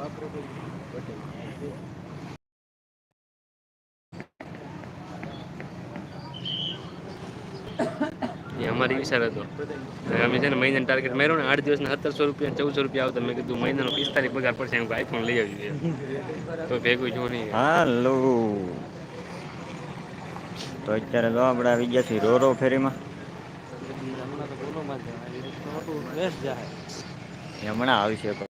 એ અમારી વિચાર હતો. અમે છે ને મહિનાનું ટાર્ગેટ માર્યો ને આઠ દિવસના સત્તરસો રૂપિયા ચૌદસો રૂપિયા આવતા. મેં કીધું મહિનાનો પિસ્તાલીસ પગાર પડશે. એમ આઈફોન લઈ આવી તો ભેગું જો નહીં. હાલો. તો અત્યારે જો આપણે આવી ગયા છીએ રો ફેરીમાં. એ હમણાં આવશે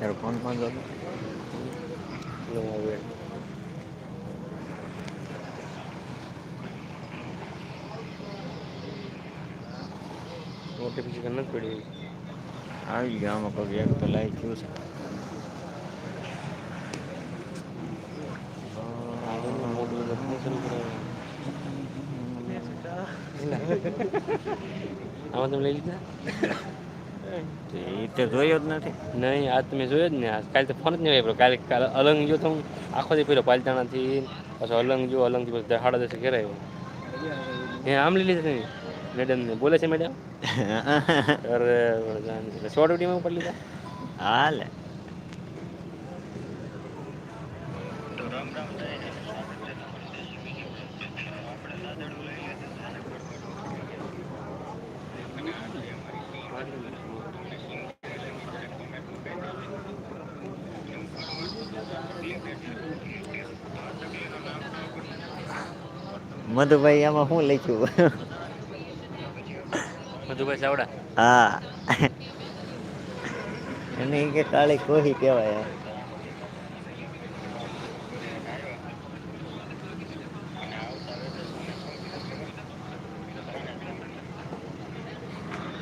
ટોઈન વિકલ ત્યારે ફોન ફોન મોટી નોટિફિકેશન નથી પડી આવી ગયા આમાં કોઈ એક તો લાઈ ગયું છે આમાં તમે લઈ લીધા તે જોયો જ નથી. નહીં આજ તમે જોયો જ ને? આજ કાલે તો ફોન જ નહીં વાપરો કાલે કાલે અલંગ જો તો હું આખો દી પેલો પાલતાણાથી પછી અલંગ જો અલંગ જો સાડા દસે ઘરે આવ્યો. હે આમ લીધા મેડમ ને? બોલે છે મેડમ? અરે શોર્ટ વિડીયોમાં ઉપર લીધા હાલે. મધુભાઈ આમાં શું લખ્યું? મધુભાઈ ચાવડા. હા. એને કે કાળી કોહી કહેવાય.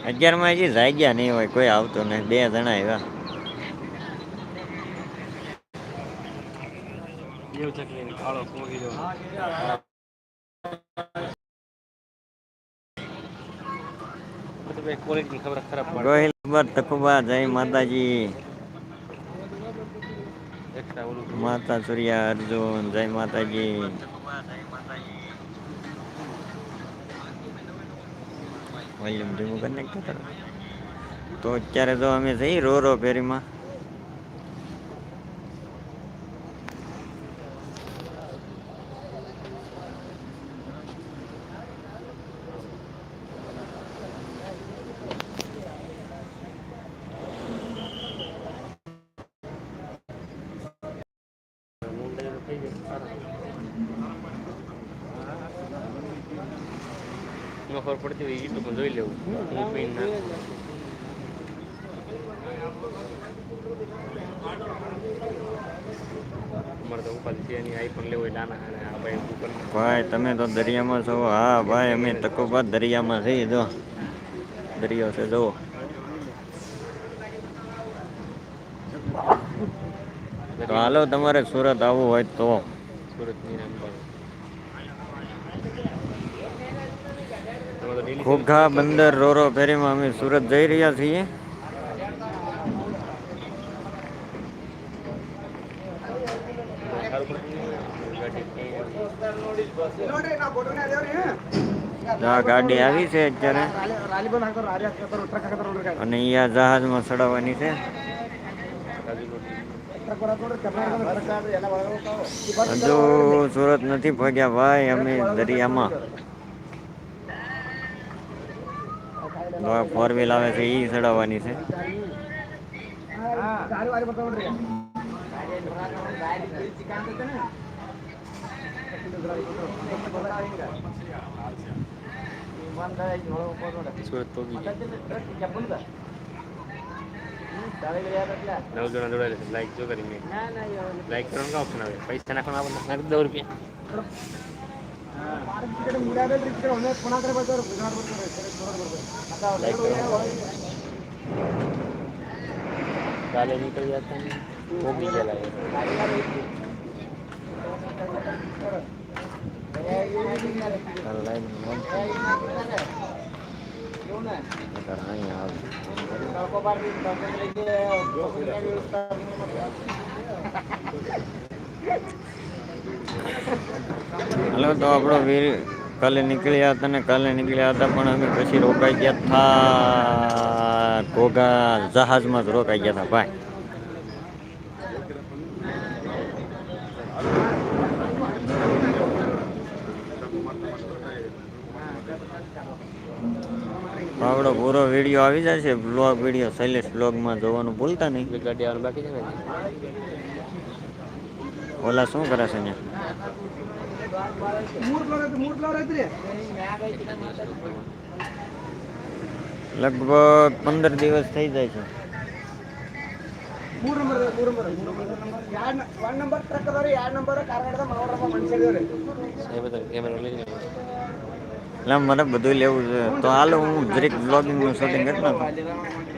અગિયારમાં હજી જાગ્યા નહીં હોય કોઈ આવતું નહીં. બે જણા આવ્યા. એવું છે કે કાળો કોહી જો મધુભાઈ ક્વોલિટીની ખબર ખરાબ પડે ગોહિલ ખબર તકુબા જય માતાજી એક્સ્ટ્રા ઓલું માતા સૂર્યા અર્જુન જય માતાજી વોલ્યુમ ધીમું કરી નાખતો તારો. તો અત્યારે તો અમે જઈ રો રો ફેરીમાં। ન ખબર પડતી હોય યુટ્યુબમાં જોઈ લેવું. હું પીન તો ઉપાધિ છે એની આઈફોન લેવો હોય નાના આ ભાઈ ભાઈ તમે તો દરિયામાં છો. હા ભાઈ અમે તકોબા દરિયામાં છીએ જો. દરિયો છે જો તો હાલો તમારે સુરત આવવું હોય તો. સુરતની અંબાજી તમે તો daily ઘોઘા બંદર રોરો ફેરીમાં અમે સુરત જઈ રહ્યા છીએ. ગાડી આવી છે અત્યારે. અને અહીંયા જહાજમાં ચડાવવાની છે. હજુ સુરત નથી પહોંચ્યા ભાઈ, અમે દરિયામાં. ફોર વ્હીલ આવે છે એ ચડાવવાની છે. સુરત પહોંચી ગયા નવ જણા જોડાયેલા છે લાઈક જો કરી મેં. લાઈક કરવાનું કા ઓપ્શન આવે? પૈસા નાખવાના આપણને નાખી દો રૂપિયા. લાઈક કરવાનું કાલે નીકળી જતા છે. તારે લાઈન અહીંયા આવે હાલો તો આપણો વીર કાલે નીકળ્યા હતા ને કાલે નીકળ્યા હતા પણ અમે પછી રોકાઈ ગયા હતા ઘોઘા જહાજમાં જ રોકાઈ ગયા હતા ભાઈ. આપણો પૂરો વીડિયો આવી જશે બ્લોગ વીડિયો શૈલેષ બ્લોગમાં જોવાનું ભૂલતા નહીં. ગાડી આવવાનું બાકી છે ને ઓલા શું કરે છે અહીંયા લગભગ પંદર દિવસ થઈ જાય છે. મને બધું લેવું છે. તો હાલો હું દરેક બ્લોગિંગનું શૂટિંગ કરી નાખું.